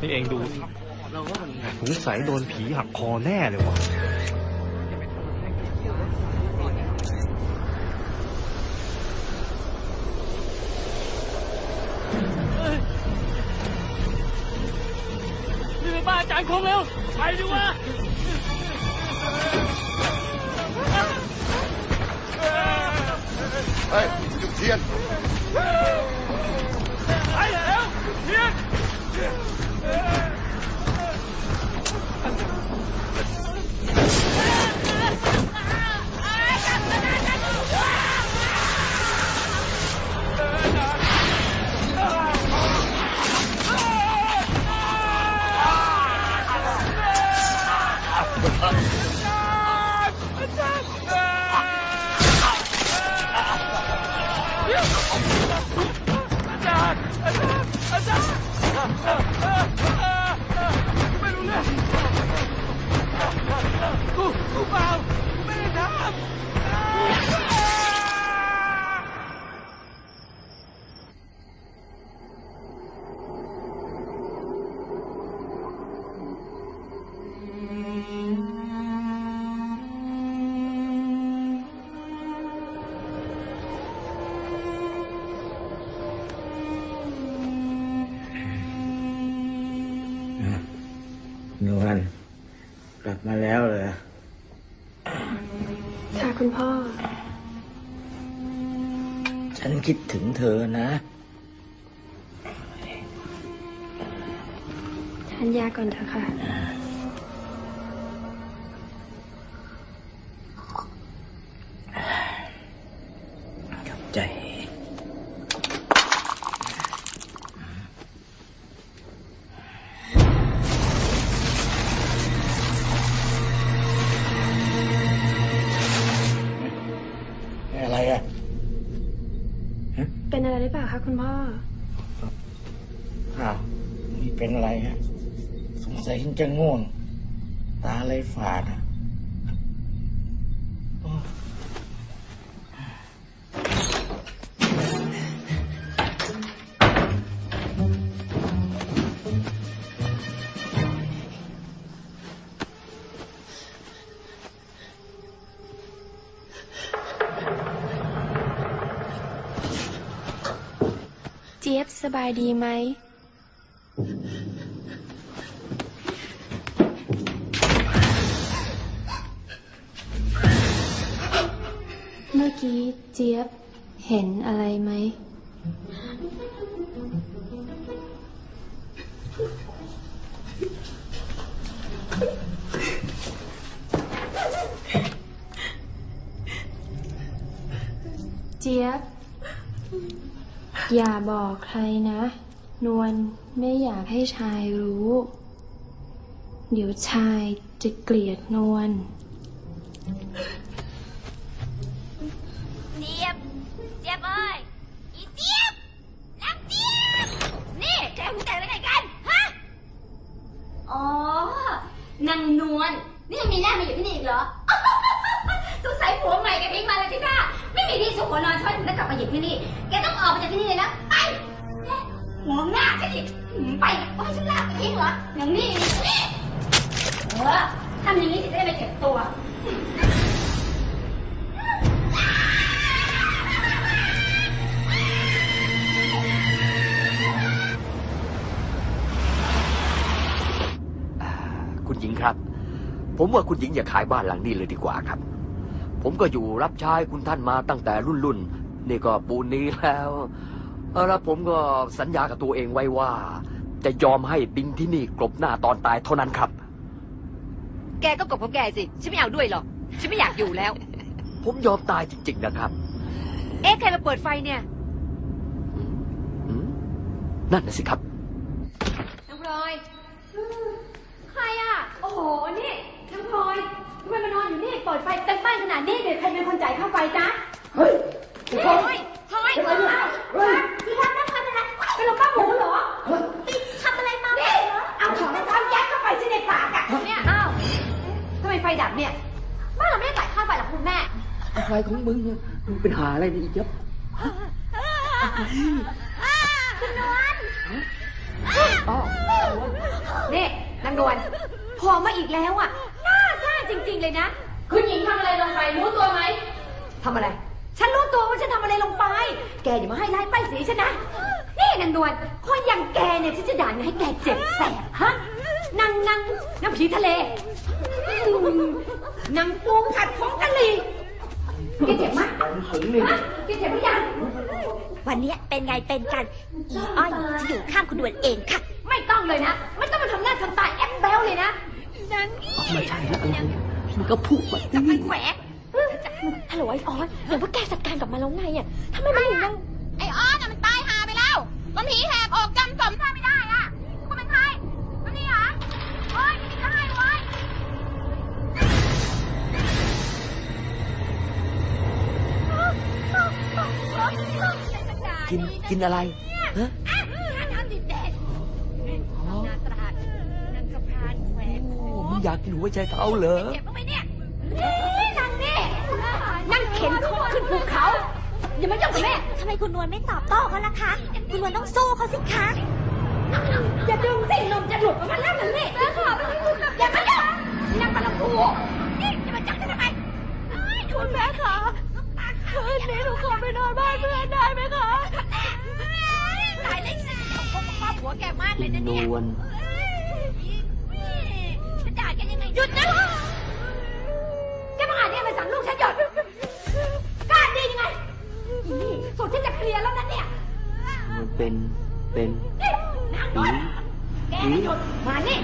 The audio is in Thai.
นี่เองดูสิสงสัยโดนผีหักคอแน่เลยวะนี่ไปบ้านอาจารย์คงเร็วไปดีวะเฮ้ยจุดเทียน ฉันคิดถึงเธอนะ ทานยาก่อนเถอะค่ะกับใจ เป็นอะไรหรือเปล่าคะคุณพ่ออ้าวนี่เป็นอะไรฮะ สงสัยฉันจะง่วง ตาเลยฝาดอะ เจี๊ยบสบายดีไหม เมื่อกี้เจี๊ยบเห็นอะไรไหม เจี๊ยบ อย่าบอกใครนะ นวลไม่อยากให้ชายรู้ เดี๋ยวชายจะเกลียดนวลเจี๊ยบเจี๊ยบเอ้ยอีเจี๊ยบนักเจี๊ยบ นี่แกหูแตกได้ไงกัน ฮะ อ๋อนางนวล นี่ยังมีหน้ามาอยู่ที่นี่อีกเหรอ สงสัยผัวใหม่แกทิ้งมาเลยสิค่ะ ไม่มีที่สุขหัวนอนช่วยถึงได้กลับมาอยู่ที่นี่ แกต้องออกไปจากที่นี่เลยนะ ไปแกหัวหน้าฉันอีกหืมไปก็ให้ฉันลากไปทิ้งเหรอ อย่างนี้นี่เออทำอย่างนี้สิจะได้ไม่เจ็บตัว คุณหญิงครับ ผมว่าคุณหญิงอย่าขายบ้านหลังนี้เลยดีกว่าครับ ผมก็อยู่รับใช้คุณท่านมาตั้งแต่รุ่นรุ่นๆนี่ก็ปูนนี้แล้วเออแล้วผมก็สัญญากับตัวเองไว้ว่า จะยอมให้ดินที่นี่กลบหน้าตอนตายเท่านั้นครับ แกก็กบของแกสิ ฉันไม่เอาด้วยหรอก ฉันไม่อยากอยู่แล้ว ผมยอมตายจริง ๆ นะครับ เอ๊ะ ใครมาเปิดไฟเนี่ยอืมนั่นน่ะสิครับ น้องพลอย ใครอะ โอ้โห นี่น้ เป็นคนจ่ายค่าไฟจ๊ะเฮ้ยพลอยพลอยพลอยพลอยที่รักนั่งทำอะไรเป็นลมบ้าหมูเหรอติดทำอะไรมาเนี่ยเอาของไปทำยัดเข้าไปที่ในปากอะเนี่ยอ้าวทำไมไฟดับเนี่ยบ้านเราไม่ได้จ่ายค่าไฟหรอกคุณแม่อะไรของมึงเนี่ยมึงเป็นหาอะไรเนี่ยอีเจี๊ยบคุณนวลอ๋อนี่นางนวลพอมาอีกแล้วอะหน้าหน้าจริง ๆ เลยนะ คุณหญิงทำอะไรลงไปรู้ตัวไหม ทำอะไร ฉันรู้ตัวว่าฉันทำอะไรลงไป แกอย่ามาให้ร้ายป้ายสีฉันนะ นี่นางนวลคนอย่างแกเนี่ยฉันจะด่าไงให้แกเจ็บแสบฮะนางนางนางผีทะเลอืมนางปูผัดผงกะหรี่แกเจ็บไหมฮะแกเจ็บหรือยัง วันนี้เป็นไงเป็นกันอีอ้อยจะอยู่ข้างคุณดวนเองค่ะ ไม่ต้องเลยนะ ไม่ต้องมาทำหน้าทำตาแอปเบลเลยนะนั้นไม่ใช่แล้วมันก็พูดแบบจะนี้ไปแหวก ฮัลโหลไอ้ออยเดี๋ยวพวกแกจัดการกับมันแล้วไงอะทำไมมันถึงยังไอ้ออนน่ะมันตายหาไปแล้ว มันผีแหกออกจำสมท่าไม่ได้อะคุณเป็นใครมันนี่เหรอโอ้ยไม่ได้เว้ยกินกินอะไรฮะน้ำดิเด็ดนาตราดนางสะพานแหวนโอ้มึงอยากกินหัวใจเขาเหรอ เจ็บบ้างไหมเนี่ย นี่นางนี่นางเข็นคอขึ้น ภูเขา อย่ามายุ่งกับแม่ ทำไมคุณนวลไม่ตอบโต้เขาล่ะคะ คุณนวลต้องสู้เขาสิคะ อย่าดึงสินมจะหลุดออกมาแล้วนางนี่อย่ามายุ่งนางปลาพูนี่จะมาจับฉันทำไมคุณแม่คะคืนนี้หนูขอไปนอนบ้านเพื่อนได้ไหมคะตายเลยผมคงมาผัวแกมากเลยนะนเนี่ย เป็น เป็นนี่นางนวลแกไม่หยุดมานี่